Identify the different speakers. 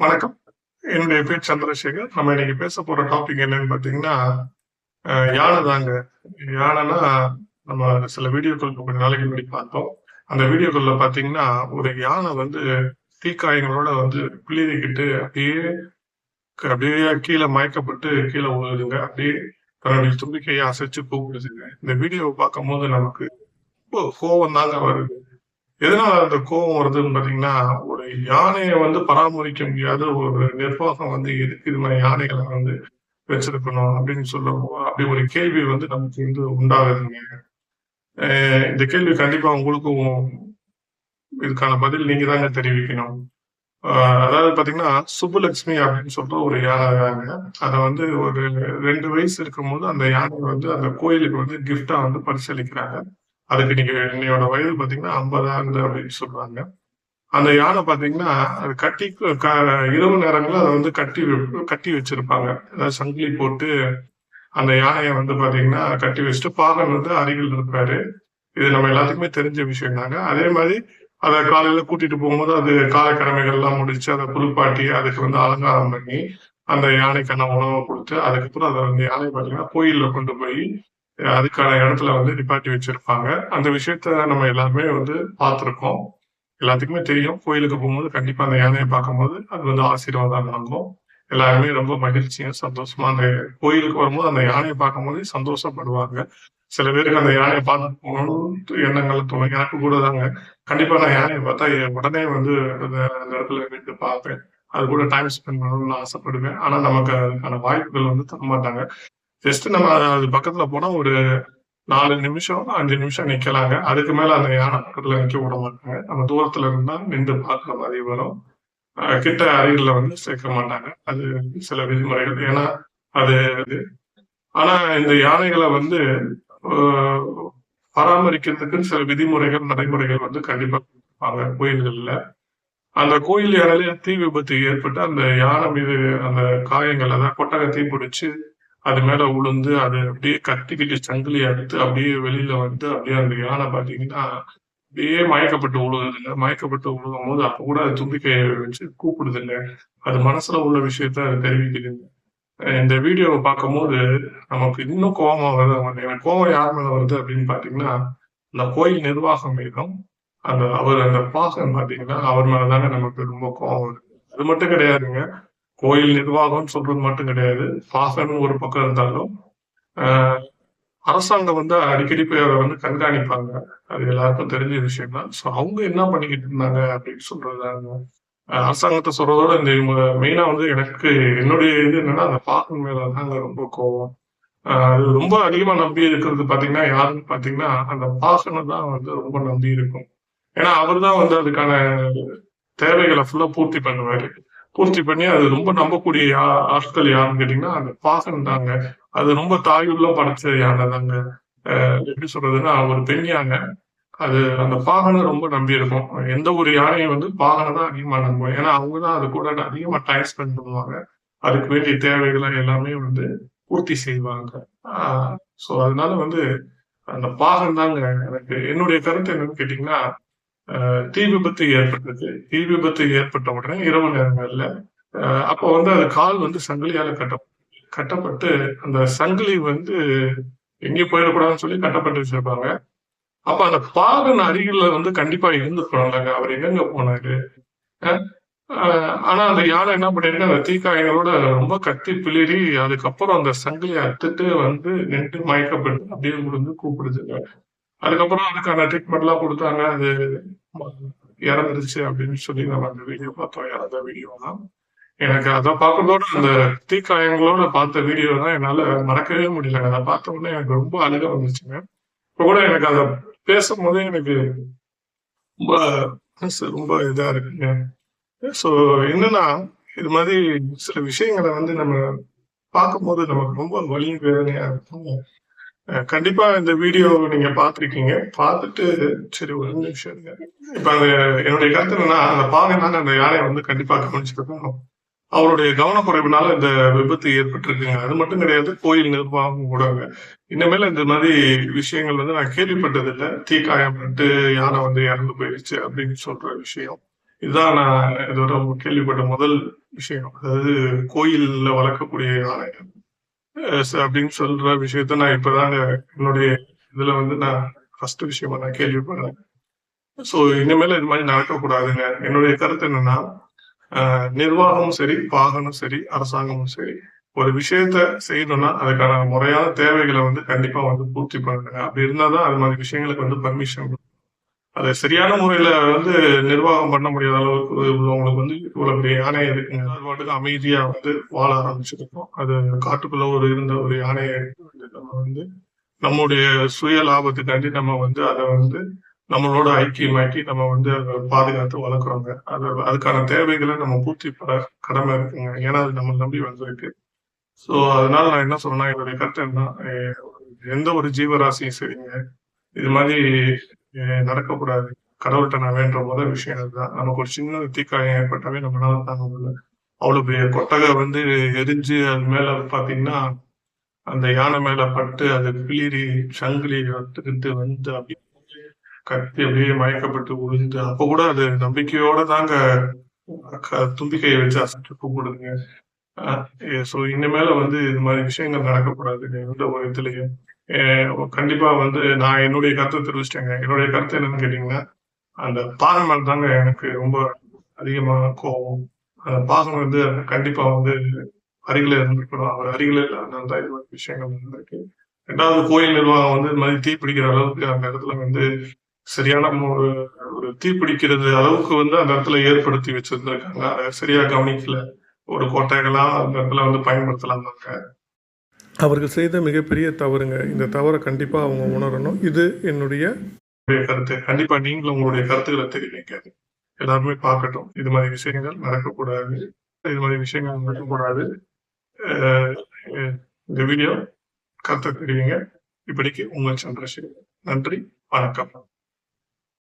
Speaker 1: வணக்கம். என்னுடைய பேர் சந்திரசேகர். நம்ம இன்னைக்கு பேச போற டாபிக் என்னன்னு பார்த்தீங்கன்னா, யானை தாங்க. யானைன்னா, நம்ம சில வீடியோக்கள் கொஞ்ச நாளைக்கு முன்னாடி பார்த்தோம். அந்த வீடியோக்கள்ல பார்த்தீங்கன்னா, ஒரு யானை வந்து தீக்காயங்களோட வந்து பிளிறிக்கிட்டு அப்படியே அப்படியே கீழே மயக்கப்பட்டு கீழே விழுகுதுங்க. அப்படியே தன்னுடைய தும்பிக்கைய அசைச்சு கூப்பிடுதுங்க. இந்த வீடியோவ பார்க்கும்போது நமக்கு ரொம்ப கோவம் தாங்க வருது. எதனால அந்த கோபம் வருதுன்னு பாத்தீங்கன்னா ஒரு யானையை வந்து பராமரிக்க முடியாத ஒரு நிர்வாகம் வந்து எதுக்கு இது மாதிரி யானைகள வந்து வச்சிருக்கணும் அப்படின்னு சொல்லப்போ அப்படி ஒரு கேள்வி வந்து நமக்கு வந்து உண்டாகுதுங்க. இந்த கேள்வி கண்டிப்பா உங்களுக்கும் இதுக்கான பதில் நீங்க தாங்க தெரிவிக்கணும். அதாவது பாத்தீங்கன்னா சுப்புலட்சுமி அப்படின்னு சொல்ற ஒரு யானை தாங்க. அத வந்து ஒரு ரெண்டு வயசு இருக்கும்போது அந்த யானை வந்து அந்த கோயிலுக்கு வந்து கிஃப்ட்டா வந்து பரிசளிக்கிறாங்க. அதுக்கு நீங்க என்னோட வயது பார்த்தீங்கன்னா 50 ஆகுது அப்படின்னு சொல்றாங்க. அந்த யானை பார்த்தீங்கன்னா, அது கட்டி க இரவு நேரங்களில் அதை வந்து கட்டி கட்டி வச்சிருப்பாங்க. அதாவது சங்கிலி போட்டு அந்த யானையை வந்து பாத்தீங்கன்னா கட்டி வச்சுட்டு பாகன் வந்து அருகில் இருப்பாரு. இது நம்ம எல்லாத்துக்குமே தெரிஞ்ச விஷயம் தாங்க. அதே மாதிரி அதை காலையில கூட்டிட்டு போகும்போது அது காலக்கிழமைகள்லாம் முடிச்சு, அதை குளிப்பாட்டி, அதுக்கு வந்து அலங்காரம் பண்ணி, அந்த யானைக்கான உணவை கொடுத்து அதுக்கப்புறம் அதை வந்து யானை பார்த்தீங்கன்னா, கோயிலில் கொண்டு போய் அதுக்கான இடத்துல வந்து நிப்பாட்டி வச்சிருப்பாங்க. அந்த விஷயத்த நம்ம எல்லாருமே வந்து பார்த்திருக்கோம். எல்லாத்துக்குமே தெரியும். கோயிலுக்கு போகும்போது கண்டிப்பா அந்த யானையை பார்க்கும்போது, அது வந்து ஆசீர்வாதம் நடக்கும் எல்லாருமே ரொம்ப மகிழ்ச்சியா, சந்தோஷமா அந்த கோயிலுக்கு வரும்போது அந்த யானைய பார்க்கும்போது சந்தோஷப்படுவாங்க. சில பேருக்கு அந்த யானையை பார்த்து போகணும்னு எண்ணங்கள் தோணும். எனக்கு கூட தாங்க. கண்டிப்பா நான் யானையை பார்த்தா உடனே வந்து அந்த அந்த இடத்துல நின்று பார்ப்பேன். அது கூட டைம் ஸ்பெண்ட் பண்ணணும்னு ஆசைப்படுவேன். ஆனா நமக்கு அதுக்கான வாய்ப்புகள் வந்து தரமாட்டாங்க. ஜஸ்ட் நம்ம அது பக்கத்துல போனா ஒரு நாலு நிமிஷம், அஞ்சு நிமிஷம் நிக்கலாங்க. அதுக்கு மேல அந்த யானை பக்கத்துல நிக்க விட மாட்டாங்க. நம்ம தூரத்துல இருந்தா நின்று பாக்குற மாதிரி வரும். கிட்ட அருகில வந்து சேர்க்க மாட்டாங்க. அது சில விதிமுறைகள். ஏன்னா, அது இது. ஆனா இந்த யானைகளை வந்து பராமரிக்கிறதுக்குன்னு சில விதிமுறைகள், நடைமுறைகள் வந்து கண்டிப்பா கொடுப்பாங்க கோயில்கள்ல. அந்த கோயில் யானையில தீ விபத்து ஏற்பட்டு அந்த யானை மீது அந்த காயங்கள் அதாவது கொட்டகை தீப்பிடிச்சு, அது மேல உளுந்து அது அப்படியே கத்திக்கிட்டு சங்கிலி அறுத்து அப்படியே வெளியில வந்து அப்படியே அந்த யானை பாத்தீங்கன்னா அப்படியே மயக்கப்பட்டு உழுகுதுங்க மயக்கப்பட்டு விழுகும்போது அப்ப கூட அது தும்பிக்கைய வச்சு கூப்பிடுதுங்க. அது மனசுல உள்ள விஷயத்த அது தெரிவிக்குதுங்க. இந்த வீடியோவை பார்க்கும்போது நமக்கு இன்னும் கோபம் வருது. எனக்கு கோவம் யார் மேல வருது அப்படின்னு பாத்தீங்கன்னா அந்த கோயில் நிர்வாகம் மீதும், அந்த அவர் அந்த பாகம் பாத்தீங்கன்னா அவர் மேலதானே நமக்கு ரொம்ப கோவம் வருது. அது மட்டும் கிடையாதுங்க. கோயில் நிர்வாகம்னு சொல்றது மட்டும் கிடையாது. பாகன் ஒரு பக்கம் இருந்தாலும், அரசாங்கம் வந்து அடிக்கடி போய் அத வந்து கண்காணிப்பாங்க. அது எல்லாருக்கும் தெரிஞ்ச விஷயம் தான். ஸோ அவங்க என்ன பண்ணிக்கிட்டு இருந்தாங்க அப்படின்னு சொல்றது அரசாங்கத்தை சொல்றதோட இந்த இவங்க மெயினா வந்து எனக்கு என்னுடைய இது என்னன்னா, அந்த பாசன் மேல தாங்க ரொம்ப கோவம். அது ரொம்ப அதிகமா நம்பி இருக்கிறது பார்த்தீங்கன்னா, யாருன்னு பார்த்தீங்கன்னா, அந்த பாசனை தான் வந்து ரொம்ப நம்பி இருக்கும். ஏன்னா, அவர் தான் வந்து அதுக்கான தேவைகளை ஃபுல்லா பூர்த்தி பண்ணுவாரு. பூர்த்தி பண்ணி அது ரொம்ப நம்பக்கூடிய யா ஆட்கள் யாருன்னு கேட்டீங்கன்னா, அந்த பாசன் தாங்க. அது ரொம்ப தாயுள்ள படைச்ச யானை தாங்க. எப்படி சொல்றதுன்னா, ஒரு பெண் யானை. அது அந்த பாகனை ரொம்ப நம்பி இருக்கும் எந்த ஒரு யானையும் வந்து பாகனை தான் அதிகமா நம்பும். ஏன்னா, அவங்க தான் அது கூட அதிகமா டைம் ஸ்பெண்ட் பண்ணுவாங்க. அதுக்கு வேண்டிய தேவைகளை எல்லாமே வந்து பூர்த்தி செய்வாங்க. ஸோ அதனால வந்து அந்த பாகன் தாங்க எனக்கு என்னுடைய கருத்து என்னன்னு கேட்டீங்கன்னா, தீ விபத்து ஏற்பட்டது. தீ விபத்து ஏற்பட்ட உடனே இரவு நேரங்கள்ல, அப்போ வந்து அது கால் வந்து சங்கிலியால கட்ட கட்டப்பட்டு, அந்த சங்கிலி வந்து எங்கேயும் போயிடக்கூடாதுன்னு சொல்லி கட்டப்பட்டு வச்சிருப்பாங்க. அப்ப அந்த பாகன் அருகில வந்து கண்டிப்பா இருந்துருக்கணும்லங்க அவர் எங்கெங்க போனாரு? ஆனா அந்த யானை என்ன பண்ணிருக்கு, அந்த தீக்காயங்களோட ரொம்ப கத்தி பிளிரி அதுக்கப்புறம் அந்த சங்கிலியை அத்துட்டு வந்து நின்று மயக்கப்பட்டு அப்படியே விழுந்து கூப்பிடுதுங்க. அதுக்கப்புறம் அதுக்கான ட்ரீட்மெண்ட்லாம் கொடுத்தாங்க அது இறந்துருச்சு அப்படின்னு சொல்லி நம்ம அந்த வீடியோ பார்த்தோம். இறந்த வீடியோ தான். எனக்கு அதை பார்க்கறதோட அந்த தீக்காயங்களோட பார்த்த வீடியோ தான் என்னால் மறக்கவே முடியல அதை பார்த்த உடனே எனக்கு ரொம்ப அழுக வந்துச்சுங்க. இப்போ கூட எனக்கு அதை பேசும்போதே எனக்கு ரொம்ப ரொம்ப இதாக இருக்குங்க. ஸோ என்னன்னா, இது மாதிரி சில விஷயங்கள வந்து நம்ம பார்க்கும்போது நமக்கு ரொம்ப வலியும் வேதனையாக இருக்கும் கண்டிப்பா இந்த வீடியோ நீங்க பார்த்திருக்கீங்க. பார்த்துட்டு சரி ஒரு நிமிஷம் இருங்க. இப்ப அந்த என்னுடைய கருத்து என்னன்னா, அந்த பாகன் அந்த யானை வந்து கண்டிப்பா கவனிச்சிருக்கணும். அவருடைய கவனக்குறைவுனால இந்த விபத்து ஏற்பட்டிருக்குங்க. அது மட்டும் கிடையாது, கோயில் நிர்வாகம் கூடங்க. இனிமேல் இந்த மாதிரி விஷயங்கள் வந்து நான் கேள்விப்பட்டதில்ல. தீக்காயம்ட்டு யானை வந்து இறந்து போயிடுச்சு அப்படின்னு சொல்ற விஷயம். இதுதான் நான் இதோட கேள்விப்பட்ட முதல் விஷயம் அதாவது கோயில்ல வளர்க்கக்கூடிய யானை அப்படின்னு சொல்ற விஷயத்த நான் இப்பதாங்க என்னுடைய இதுல வந்து நான் ஃபர்ஸ்ட் விஷயமா நான் கேள்விப்படுறேன். ஸோ இனிமேல இது மாதிரி நடக்கக்கூடாதுங்க. என்னுடைய கருத்து என்னன்னா நிர்வாகமும் சரி பாகனும் சரி அரசாங்கமும் சரி ஒரு விஷயத்த செய்யணும்னா அதுக்கான முறையான தேவைகளை வந்து கண்டிப்பா வந்து பூர்த்தி பண்ணுங்க அப்படி இருந்தாதான் அது மாதிரி விஷயங்களுக்கு வந்து பர்மிஷன் அதை சரியான முறையில வந்து நிர்வாகம் பண்ண முடியாத அளவுக்கு உள்ளவங்களுக்கு வந்து இவ்வளவு பெரிய யானை இருக்குங்க. அது பாட்டுக்கு அமைதியா வந்து வாழ ஆரம்பிச்சிருக்கோம். அது காட்டுக்குள்ள ஒரு இருந்த ஒரு யானையை எடுத்து வந்து நம்ம வந்து நம்முடைய சுய லாபத்துக்காண்டி நம்ம வந்து அதை வந்து நம்மளோட ஐக்கியமாக்கி நம்ம வந்து அதை பாதுகாத்து வளர்க்குறோங்க. அது அதுக்கான தேவைகளை நம்ம பூர்த்தி பட கடமை இருக்குங்க. ஏன்னா அது நம்ம நம்பி வந்திருக்கு. ஸோ அதனால நான் என்ன சொல்றேன்னா என்னுடைய கருத்து என்ன எந்த ஒரு ஜீவராசியும் சரிங்க. இது மாதிரி நடக்கக்கூடாது. கடவுள்கிட்ட நான் வேண்ட முதல் விஷயம் அதுதான் நமக்கு ஒரு சின்ன தீக்காயம் ஏற்பட்டாவே நம்மளால தாங்க முடியல அவ்வளவு பெரிய கொட்டகை வந்து எரிஞ்சு அது மேல பாத்தீங்கன்னா அந்த யானை மேல பட்டு அது கிளிரி சங்கிலி எடுத்துக்கிட்டு வந்து அப்படியே கத்தி அப்படியே மயக்கப்பட்டு உழுந்து அப்ப கூட அது நம்பிக்கையோட தாங்க க- தும்பிக்கையை வச்சு அசைச்சு கூப்பிடுங்க ஸோ இனிமேல வந்து இது மாதிரி விஷயங்கள் நடக்கக்கூடாது. எந்த ஒரு இதுலயும். கண்டிப்பா வந்து நான் என்னுடைய கருத்தை தெரிவிச்சிட்டேங்க. என்னுடைய கருத்து என்னன்னு கேட்டீங்கன்னா அந்த பாகம் மேல தாங்க எனக்கு ரொம்ப அதிகமான கோபம். அந்த பாகம் வந்து கண்டிப்பா வந்து அருகில இருந்திருக்கணும். அவர் அருகில இல்லாதனால தான் இது மாதிரி விஷயங்கள் நடந்திருக்கு. ரெண்டாவது கோயில் நிர்வாகம் வந்து இது மாதிரி தீப்பிடிக்கிற அளவுக்கு அந்த இடத்துல வந்து சரியான ஒரு ஒரு தீப்பிடிக்கிறது அளவுக்கு வந்து அந்த இடத்துல ஏற்படுத்தி வச்சிருந்திருக்காங்க. அதை சரியா கவனிக்கல. ஒரு கோட்டைகளா அந்த இடத்துல வந்து பயன்படுத்தலாம்
Speaker 2: அவர்கள் செய்த மிகப்பெரிய தவறுங்க. இந்த தவறை கண்டிப்பாக அவங்க உணரணும். இது என்னுடைய
Speaker 1: கருத்து. கண்டிப்பா நீங்களும் உங்களுடைய கருத்துக்களை தெரிவிங்க எல்லாருமே பார்க்கட்டும். இது மாதிரி விஷயங்கள் நடக்கக்கூடாது. இது மாதிரி விஷயங்கள் நடக்கக்கூடாது. இந்த வீடியோ கருத்தை தெரிவிங்க. இப்படிக்கு உங்கள் சந்திரசேகர். நன்றி. வணக்கம்.